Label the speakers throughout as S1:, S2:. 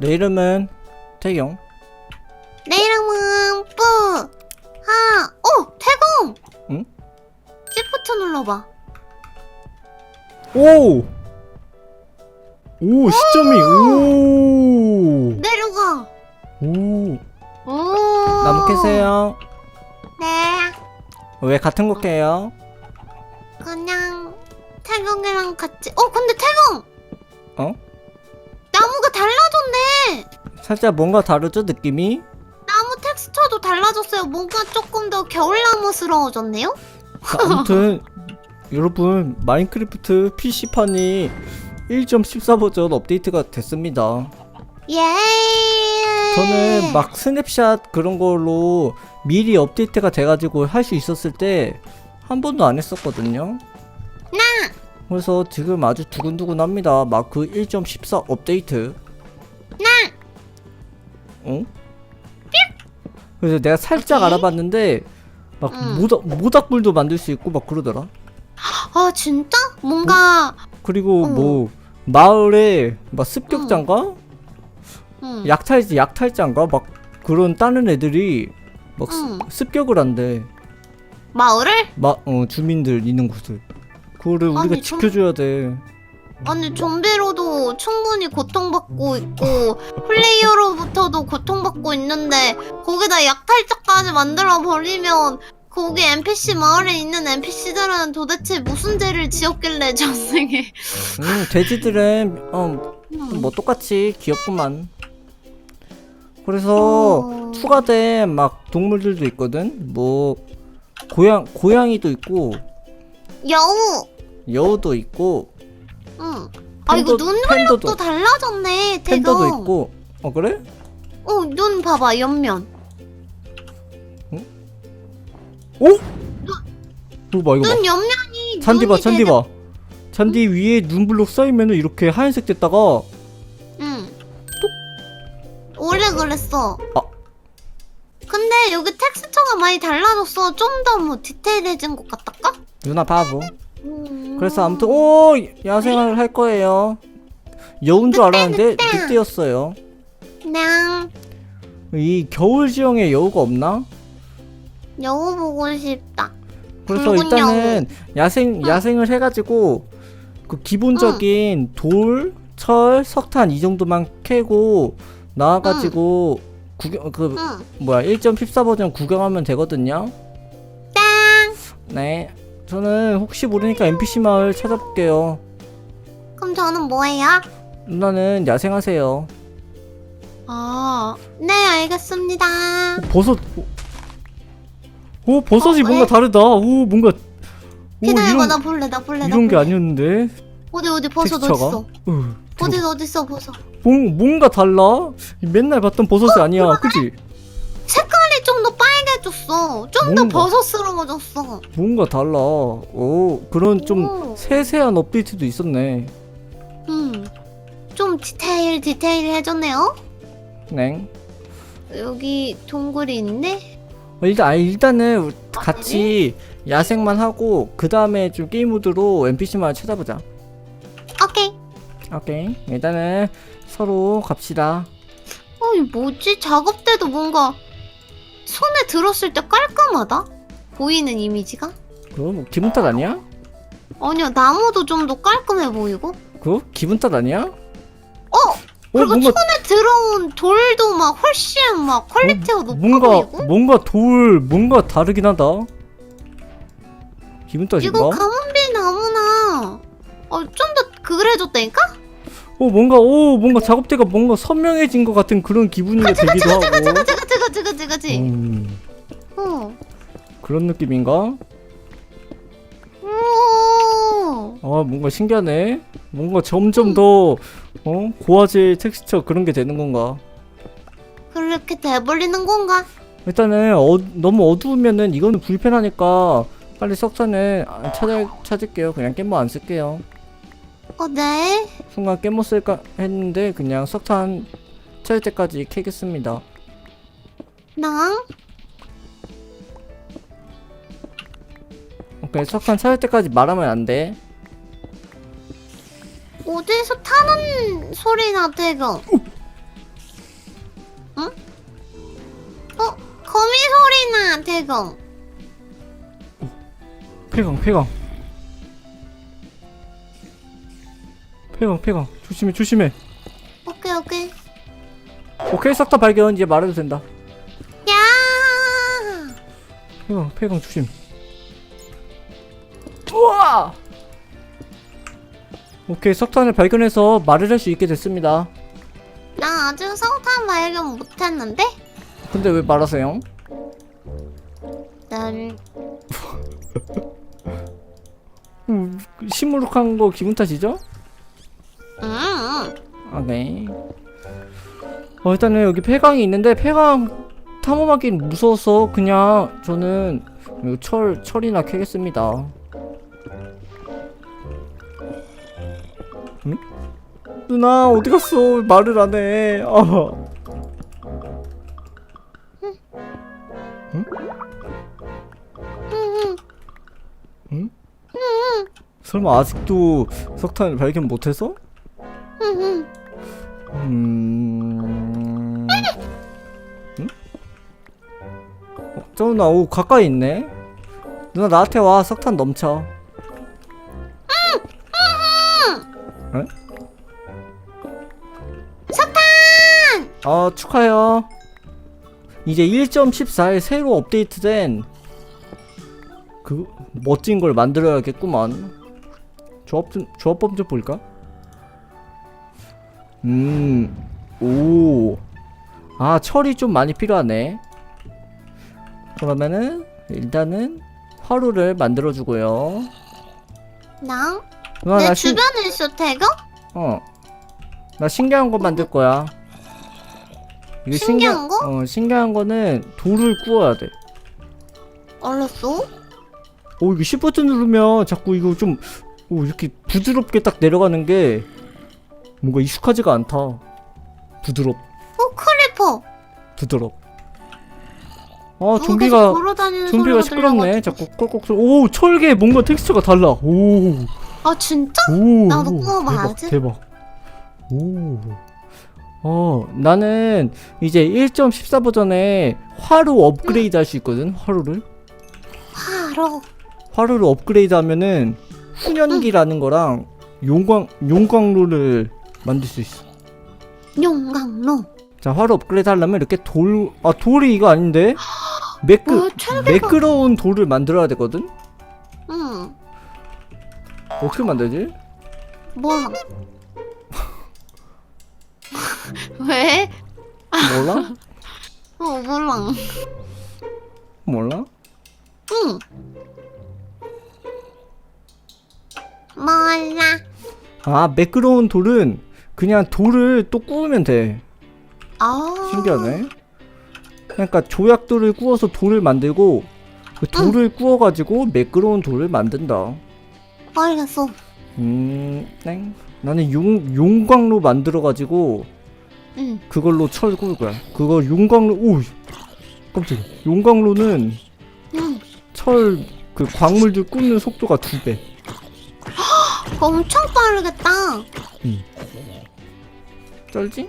S1: 내 이름은 태경.
S2: 내 이름은 뿌. 하. 어, 태공.
S1: 응?
S2: 시프트 눌러봐.
S1: 오! 오, 시점이, 오!
S2: 내려가.
S1: 오.
S2: 오.
S1: 나무 캐세요.
S2: 네.
S1: 왜 같은 거 캐요?
S2: 그냥 태경이랑 같이. 어, 근데 태경.
S1: 어? 살짝 뭔가 다르죠, 느낌이?
S2: 나무 텍스처도 달라졌어요. 뭔가 조금 더 겨울나무스러워졌네요.
S1: 자, 아무튼, 여러분, 마인크래프트 PC판이 1.14 버전 업데이트가 됐습니다.
S2: 예.
S1: 저는 막 스냅샷 그런 걸로 미리 업데이트가 돼가지고 할 수 있었을 때 한 번도 안 했었거든요. 그래서 지금 아주 두근두근합니다. 마크 1.14 업데이트. 어? 그래서 내가 살짝
S2: 오케이.
S1: 알아봤는데 막
S2: 응.
S1: 모닥 모닥불도 만들 수 있고 막 그러더라.
S2: 아 진짜? 뭔가
S1: 그리고
S2: 어.
S1: 뭐 마을에 막 습격장가
S2: 응.
S1: 약탈 약탈장가 막 그런 다른 애들이 막 습-
S2: 응.
S1: 습격을 한대.
S2: 마을을?
S1: 마, 어, 주민들 있는 곳을. 그거를 우리가
S2: 아니, 좀-
S1: 지켜줘야 돼.
S2: 아니 좀비로도 충분히 고통받고 있고 플레이어로부터도 고통받고 있는데 거기다 약탈자까지 만들어 버리면 거기 NPC 마을에 있는 NPC들은 도대체 무슨 죄를 지었길래 전생에
S1: 음, 돼지들은, 어, 뭐 똑같이 귀엽구만. 그래서
S2: 어.
S1: 추가된 막 동물들도 있거든? 뭐, 고양, 고양이도 있고,
S2: 여우
S1: 여우도 있고,
S2: 응. 아 이거
S1: 팬더-
S2: 눈블록도
S1: 팬더도,
S2: 달라졌네
S1: 팬더도
S2: 태경
S1: 있고, 어, 그래?
S2: 어 눈 봐봐 옆면
S1: 오? 이거 봐, 이거 봐.
S2: 눈 옆면이
S1: 잔디 봐,
S2: 눈이
S1: 잔디
S2: 되게-
S1: 봐. 잔디 위에 눈블록 쌓이면은 이렇게 하얀색 됐다가,
S2: 응. 오래 그랬어.
S1: 아.
S2: 근데 여기 텍스처가 많이 달라졌어. 좀 더 뭐 디테일해진 것 같달까?
S1: 누나 바보.
S2: 음.
S1: 그래서 아무튼 오 야생을 할 거예요. 여운 줄 알았는데
S2: 늑대.
S1: 늑대였어요. 이 겨울 지형에 여우가 없나?
S2: 여우 보고 싶다.
S1: 그래서
S2: 붉은
S1: 일단은 야생
S2: 응.
S1: 야생을 해가지고 그 기본적인 돌, 철, 석탄 이 정도만 캐고 나와가지고 구경 그
S2: 응.
S1: 뭐야 1.14 버전 구경하면 되거든요.
S2: 땡.
S1: 네. 저는 혹시 모르니까 NPC 마을 찾아볼게요.
S2: 그럼 저는 뭐예요?
S1: 누나는 야생하세요.
S2: 아, 네 알겠습니다.
S1: 어, 버섯. 오, 오 버섯이
S2: 어,
S1: 뭔가
S2: 왜?
S1: 다르다. 오 뭔가. 오
S2: 기다려봐 나 볼래 나 볼래 나
S1: 이런 게. 아니었는데.
S2: 어디 어디 버섯
S1: 텍스처가.
S2: 어딨어?
S1: 으,
S2: 어디 어딨어 버섯?
S1: 뭔 뭔가 달라. 맨날 봤던 버섯이 아니야. 그지?
S2: 색깔이 좀더 빨개졌어. 좀 더
S1: 뭔가.
S2: 버섯스러워졌어.
S1: 뭔가 달라. 오 그런 좀
S2: 오.
S1: 세세한 업데이트도 있었네.
S2: 음, 좀 디테일 디테일해졌네요.
S1: 네.
S2: 여기 동굴이 있네.
S1: 어, 일단 아 일단은 같이 야생만 하고 그 다음에 좀 게임 모드로 NPC만 찾아보자.
S2: 오케이.
S1: 오케이. 일단은 서로 갑시다.
S2: 어, 이 뭐지? 작업 때도 뭔가 손에 들었을 때 깔끔하다. 보이는 이미지가?
S1: 그거 뭐 기분 탓 아니야?
S2: 아니야, 나무도 좀 더 깔끔해 보이고.
S1: 그거 기분 탓 아니야?
S2: 어,
S1: 어
S2: 그리고
S1: 뭔가
S2: 손에 들어온 돌도 막 훨씬 막 퀄리티가 높아
S1: 뭔가
S2: 보이고.
S1: 뭔가 돌 뭔가 다르긴 하다. 기분 탓인가?
S2: 이거 가문비 나무나 어, 좀 더 그래졌다니까?
S1: 어 뭔가 오 뭔가 작업대가 뭔가 선명해진 것 같은 그런 기분이 되기도
S2: 그치,
S1: 하고.
S2: 그치, 그치, 그치, 그치, 그치, 그치.
S1: 음,
S2: 어.
S1: 그런 느낌인가?
S2: 오.
S1: 아 뭔가 신기하네. 뭔가 점점 더 어? 고화질 텍스처 그런 게 되는 건가?
S2: 그렇게 돼버리는 건가?
S1: 일단은 어, 너무 어두우면은 이거는 불편하니까 빨리 석탄을 안 찾아 찾을게요. 그냥 깻모 안 쓸게요.
S2: 어, 네.
S1: 순간 깻모 쓸까 했는데 그냥 석탄 찾을 때까지 캐겠습니다.
S2: 낭.
S1: 오케이 석탄 찾을 때까지 말하면 안 돼.
S2: 어디서 타는 소리 나, 태경. 어 거미 소리나 대금.
S1: 폐광 폐광 폐광 폐광 조심해 조심해
S2: 오케이 오케이.
S1: 오케이 싹 다 발견 이제 말해도 된다
S2: 야.
S1: 폐광 폐광 조심 우와 오케이 석탄을 발견해서 말을 할 수 있게 됐습니다
S2: 나 아직 성탄 발견 못했는데?
S1: 근데 왜 말하세요?
S2: 난
S1: 음, 시무룩한 거 기분 탓이죠?
S2: 음.
S1: 아, 네. 어, 일단은 여기 폐광이 있는데 폐광 탐험하기는 무서워서 그냥 저는 요 철, 철이나 캐겠습니다. 응? 누나 어디 갔어? 말을 안 해. 아.
S2: 음.
S1: 응? 설마 아직도 석탄을 발견 못해서?
S2: 음.
S1: 음... 응? 어, 저 누나 오 가까이 있네. 누나 나한테 와 석탄 넘쳐. 응?
S2: 석탄!
S1: 어 축하해요. 이제 1.14에 새로 업데이트된 그 멋진 걸 만들어야겠구만. 조합 좀 조합법 좀 볼까? 음, 오, 아 철이 좀 많이 필요하네. 그러면은 일단은 화로를 만들어주고요.
S2: 나?
S1: 누나
S2: 내
S1: 나 신,
S2: 주변에 있어 대금?
S1: 어, 나 신기한 거 만들 거야. 이거
S2: 신기한 거?
S1: 어, 신기한 거는 돌을 구워야 돼.
S2: 알았어.
S1: 오 이거 시프트 누르면 자꾸 이거 좀 오, 이렇게 부드럽게 딱 내려가는 게 뭔가 익숙하지가 않다. 부드럽,
S2: 어 크리퍼.
S1: 부드럽. 아
S2: 계속
S1: 좀비가 좀비가 시끄럽네. 자꾸 꼴꺽 소리. 오 철개 뭔가 텍스처가 달라. 오,
S2: 아 진짜?
S1: 오.
S2: 나도
S1: 오,
S2: 구워봐야지.
S1: 대박, 대박. 오. 어 나는 이제 1.14 버전에 화로 업그레이드 할 수 있거든. 화로를.
S2: 바로.
S1: 화로를 업그레이드 하면은 훈연기라는 거랑 용광 용광로를 만들 수 있어.
S2: 용광로.
S1: 자, 화로 업그레이드 하려면 이렇게 돌, 아, 돌이 이거 아닌데? 매끄,
S2: 뭐 철개가.
S1: 매끄러운 돌을 만들어야 되거든?
S2: 응.
S1: 어떻게 만들지?
S2: 몰라. 왜?
S1: 몰라?
S2: 어 몰라.
S1: 몰라?
S2: 응. 몰라.
S1: 아, 매끄러운 돌은 그냥 돌을 또 구우면 돼.
S2: 아.
S1: 신기하네. 그러니까 조약돌을 구워서 돌을 만들고, 그 돌을 구워가지고 매끄러운 돌을 만든다.
S2: 알겠어.
S1: 음, 땡. 나는 용, 용광로 만들어가지고,
S2: 응.
S1: 그걸로 철 구울 거야. 그거 용광로, 오! 깜짝이야. 용광로는
S2: 응.
S1: 철 그 광물들 굽는 속도가 두 배.
S2: 엄청 빠르겠다.
S1: 쩔지?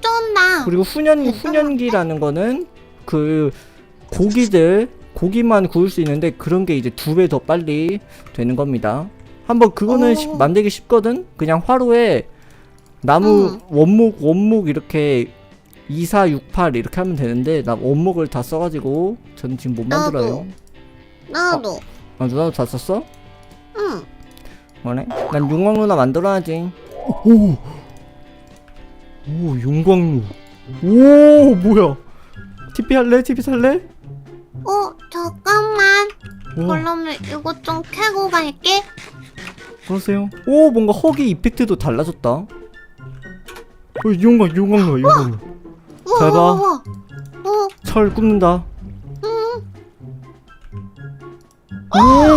S2: 쩐다.
S1: 그리고 훈연. 훈연기라는 거는 그 고기들 고기만 구울 수 있는데 그런 게 이제 두 배 더 빨리 되는 겁니다. 한번 그거는
S2: 오.
S1: 쉽- 만들기 쉽거든. 그냥 화로에 나무
S2: 응.
S1: 원목 원목 이렇게 2, 4, 6, 8 이렇게 하면 되는데 나 원목을 다 써가지고 저는 지금 못
S2: 나도.
S1: 만들어요.
S2: 나도.
S1: 아 누나도 다 썼어?
S2: 응.
S1: 뭐네? 난 용광로나 만들어야지. 오, 오 용광로. 오 뭐야? TP 할래? TP 살래?
S2: 어 잠깐만.
S1: 와,
S2: 그러면 이거 좀 캐고 갈게.
S1: 그러세요. 오 뭔가 허기 이펙트도 달라졌다. 어, 용광 용광로 용광로.
S2: 우와
S1: 잘 봐.
S2: 우와 우와. 어.
S1: 철 굽는다.
S2: 응.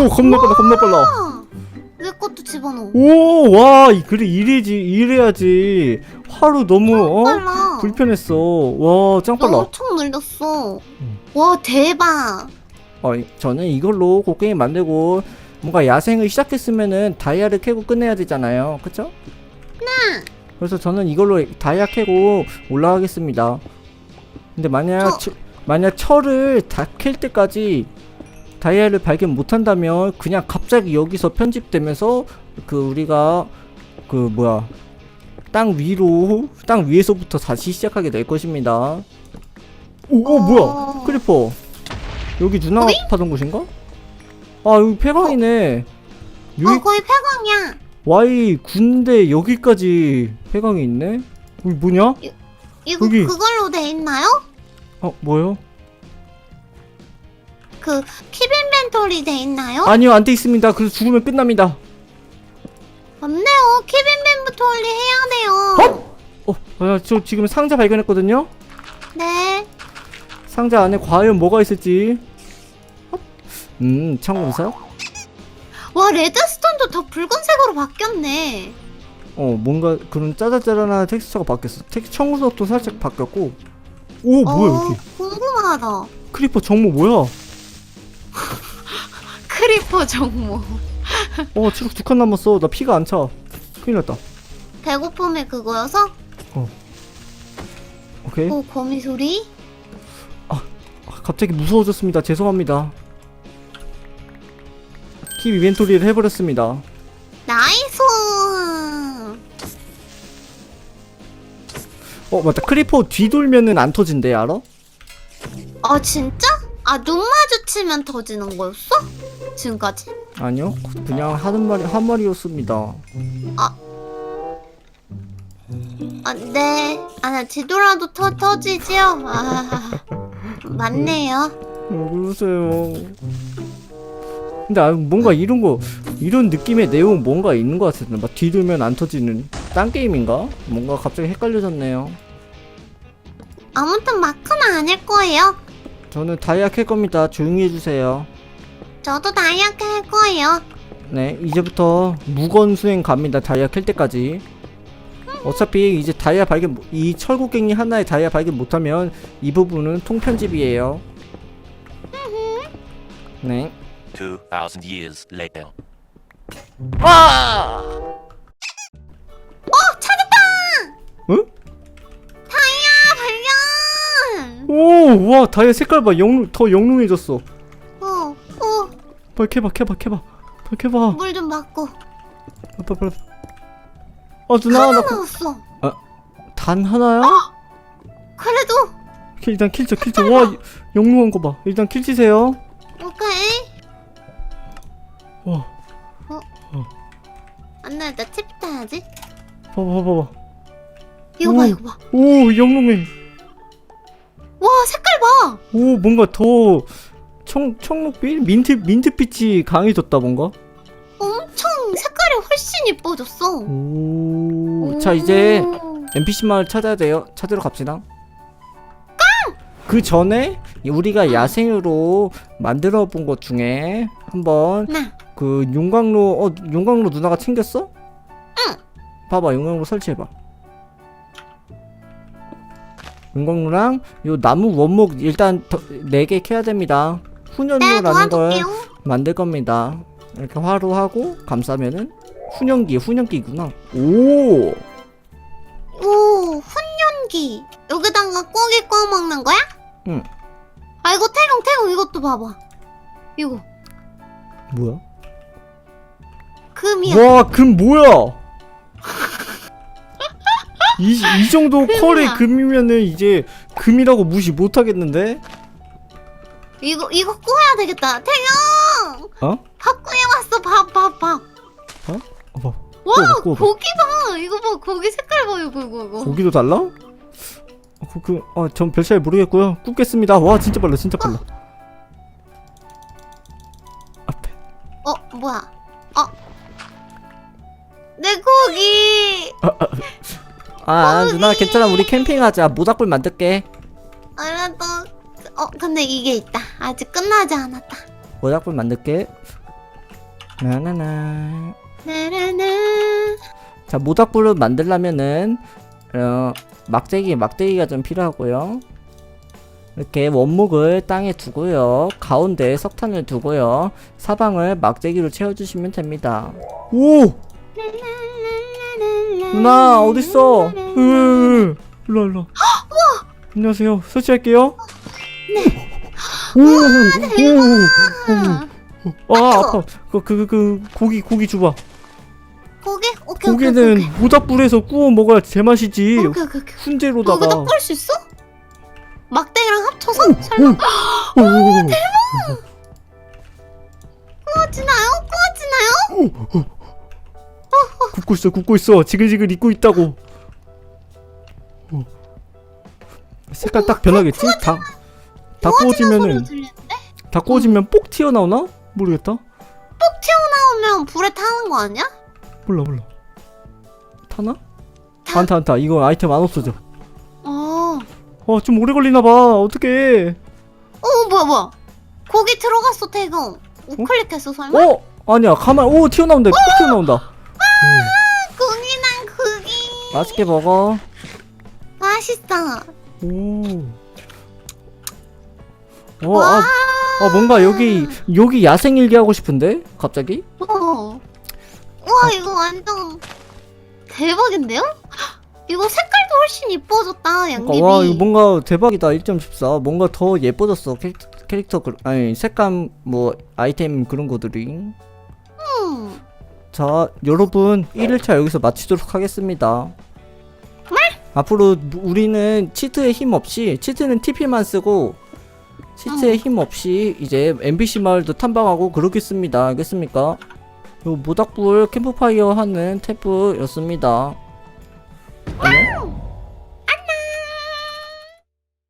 S1: 오 겁나 빨라 겁나 빨라.
S2: 아. 내 것도 집어넣어.
S1: 오와 그래 이래지 이래야지. 화로 너무 어
S2: 빨라.
S1: 불편했어. 와 짱
S2: 나
S1: 빨라.
S2: 엄청 늘렸어.
S1: 응.
S2: 와 대박.
S1: 어, 저는 이걸로 곡괭이 만들고 뭔가 야생을 시작했으면은 다이아를 캐고 끝내야 되잖아요. 그쵸? 네. 그래서 저는 이걸로 다이아 캐고 올라가겠습니다. 근데 만약
S2: 저-
S1: 철- 만약 철을 다 캘 때까지 다이아를 발견 못한다면 그냥 갑자기 여기서 편집되면서 그 우리가 그 뭐야 땅 위로 땅 위에서부터 다시 시작하게 될 것입니다. 오, 오 뭐야
S2: 어.
S1: 크리퍼 여기 누나가 파던 곳인가? 아 여기 폐광이네. 여기
S2: 어, 거의 폐광이야.
S1: Y 군대 여기까지 폐광이 있네. 여기 뭐냐?
S2: 이거
S1: 여기.
S2: 그걸로 돼 있나요?
S1: 어 뭐요?
S2: 그 킵인벤토리 돼 있나요?
S1: 아니요 안 돼 있습니다. 그래서 죽으면 끝납니다.
S2: 맞네요. 킵인 벤토리 해야 돼요.
S1: 어, 어, 저 지금 상자 발견했거든요.
S2: 네.
S1: 상자 안에 과연 뭐가 있을지. 어? 음, 청금석.
S2: 와 레드스톤도 더 붉은색으로 바뀌었네.
S1: 어, 뭔가 그런 짜잘짜잘한 텍스처가 바뀌었어. 텍 청금석도 살짝 바뀌었고. 오, 뭐야
S2: 어,
S1: 여기?
S2: 궁금하다.
S1: 크리퍼 정모 뭐야?
S2: 크리퍼 정모.
S1: 어, 체력 두 칸 남았어. 나 피가 안 차. 큰일 났다.
S2: 배고픔의 그거여서?
S1: 오케이.
S2: 오 거미 소리?
S1: 아, 갑자기 무서워졌습니다. 죄송합니다. 킵 이벤토리를 해버렸습니다.
S2: 나이스.
S1: 어, 맞다. 크리퍼 뒤돌면은 안 터진대, 알아?
S2: 아 진짜? 아 눈 마주치면 터지는 거였어? 지금까지?
S1: 아니요. 그냥 하는 말이 한 말이었습니다.
S2: 아 네. 아나 뒤돌아도 터 터지지요? 아 맞네요.
S1: 왜 그러세요? 근데 아, 뭔가 이런 거 이런 느낌의 내용 뭔가 있는 것 같은데 막 뒤돌면 안 터지는 딴 게임인가? 뭔가 갑자기 헷갈려졌네요.
S2: 아무튼 마크는 아닐 거예요.
S1: 저는 다이아 캘 겁니다. 조용히 해주세요.
S2: 저도 다이아트 할 거예요.
S1: 네, 이제부터 무건 수행 갑니다. 다이아 캘 때까지. 어차피 이제 다이아 발견 못- 이 철곡갱이 하나에 다이아 발견 못하면 이 부분은 통편집이에요. 네.
S3: 2,000 years later.
S1: 응?
S2: 다이아 발견!
S1: 오, 와, 다이아 색깔 봐. 영, 더 영롱해졌어.
S2: 어, 어,
S1: 빨리 캐봐, 캐봐, 캐봐. 빨리 캐봐.
S2: 물좀 맞고.
S1: 빨리, 빨리. 어, 누나,
S2: 하나
S1: 나 그-
S2: 나왔어.
S1: 단 하나야?
S2: 그래도
S1: 킬, 일단 킬쳐, 킬쳐. 와, 영롱한 거 봐. 일단 킬치세요.
S2: 오케이.
S1: 와,
S2: 안나 나팁 타야지.
S1: 봐봐, 봐봐.
S2: 이거
S1: 오.
S2: 봐, 이거 봐.
S1: 오, 영롱해.
S2: 와 색깔 봐.
S1: 오, 뭔가 더 청, 청록빛? 민트, 민트빛이 강해졌다, 뭔가.
S2: 이뻐졌어.
S1: 오, 자, 이제 NPC 마을 찾아야 돼요. 찾으러 갑시다. 그 전에 우리가 야생으로 만들어 본 것 중에 한번 나그 용광로 어 용광로 누나가 챙겼어? 응. 봐봐 용광로 설치해봐. 용광로랑 요 나무 원목 일단 네 개 캐야 됩니다.
S2: 네
S1: 훈연료라는 걸
S2: 도와줄게요.
S1: 만들 겁니다. 이렇게 화로 하고 감싸면은 훈연기 훈연기구나. 오.
S2: 오 훈연기. 여기다가 고기 구워 먹는 거야?
S1: 응.
S2: 아 이거 태용 태용 이것도 봐봐. 이거
S1: 뭐야?
S2: 금이야.
S1: 와, 금 뭐야? 이, 이 정도
S2: 금이야.
S1: 컬의 금이면은 이제 금이라고 무시 못 하겠는데?
S2: 이거 이거 구워야 되겠다. 태용.
S1: 어?
S2: 밥 구해왔어 밥 밥 밥.
S1: 어, 봐.
S2: 와
S1: 구워봐, 구워봐.
S2: 고기 봐. 이거 봐 고기 색깔 봐 이거 이거 이거.
S1: 고기도 달라? 어, 그, 그, 어, 전별 차이 모르겠고요. 굽겠습니다. 와, 진짜 빨라, 진짜 빨라. 앞에.
S2: 어 뭐야? 어. 내 고기.
S1: 아, 아,
S2: 고기.
S1: 누나 괜찮아. 우리 캠핑하자. 모닥불 만들게.
S2: 알았어. 어 근데 이게 있다. 아직 끝나지 않았다.
S1: 모닥불 만들게. 나나나.
S2: 나라나.
S1: 자, 모닥불을 만들려면은 어, 막대기, 막대기가 좀 필요하고요. 이렇게 원목을 땅에 두고요. 가운데 석탄을 두고요. 사방을 막대기로 채워주시면 됩니다. 오! 누나 어딨어? 으, 일로 일로. 안녕하세요. 설치할게요.
S2: 네.
S1: 오,
S2: 아,
S1: 오, 오. 아, 아파. 그, 그, 그, 그, 고기, 고기 줘봐.
S2: 고기? 오케이, 오케이,
S1: 고기는
S2: 오케이.
S1: 모닥불에서 구워 먹어야 제맛이지.
S2: 오케이, 오케이, 오케이.
S1: 훈제로다가.
S2: 거기다 꿀수 있어? 막대기랑 합쳐서? 설마
S1: 오, 오, 오.
S2: 구워지나요? 구워지나요?
S1: 굽고 있어, 굽고 있어. 지글지글 익고 있다고. 어. 색깔 딱 변하겠지? 다, 다
S2: 구워지는 소리가
S1: 구워지면은,
S2: 들리는데?
S1: 다 구워지면 뽁 튀어나오나? 모르겠다.
S2: 튀어나오면 불에 타는 거 아니야?
S1: 몰라, 몰라. 타나? 안 타, 안 타. 이거 아이템 안 없어져.
S2: 어.
S1: 어, 좀 오래 걸리나봐. 어떡해.
S2: 어, 뭐야, 뭐야. 고기 들어갔어, 태경. 우클릭했어, 설마?
S1: 어? 아니야, 가만, 오, 튀어나온다. 뽁 튀어나온다. 오,
S2: 고기랑 고기.
S1: 맛있게 먹어.
S2: 맛있어.
S1: 오. 어,
S2: 와.
S1: 아, 아, 뭔가 여기, 여기 야생 일기 하고 싶은데? 갑자기?
S2: 어. 와, 이거 완전 대박인데요? 이거 색깔도 훨씬 이뻐졌다, 양귀비.
S1: 그러니까, 와, 이거 뭔가 대박이다. 1.14. 뭔가 더 예뻐졌어. 캐릭터, 캐릭터, 그- 아니, 색감, 뭐, 아이템 그런 거들이.
S2: 음.
S1: 자, 여러분, 1일차 여기서 마치도록 하겠습니다. 앞으로 우리는 치트의 힘 없이, 치트는 TP만 쓰고, 치트의
S2: 음.
S1: 힘 없이 이제 NPC 마을도 탐방하고 그러겠습니다. 알겠습니까? 요 모닥불 캠프파이어 하는 탭프였습니다. 안녕?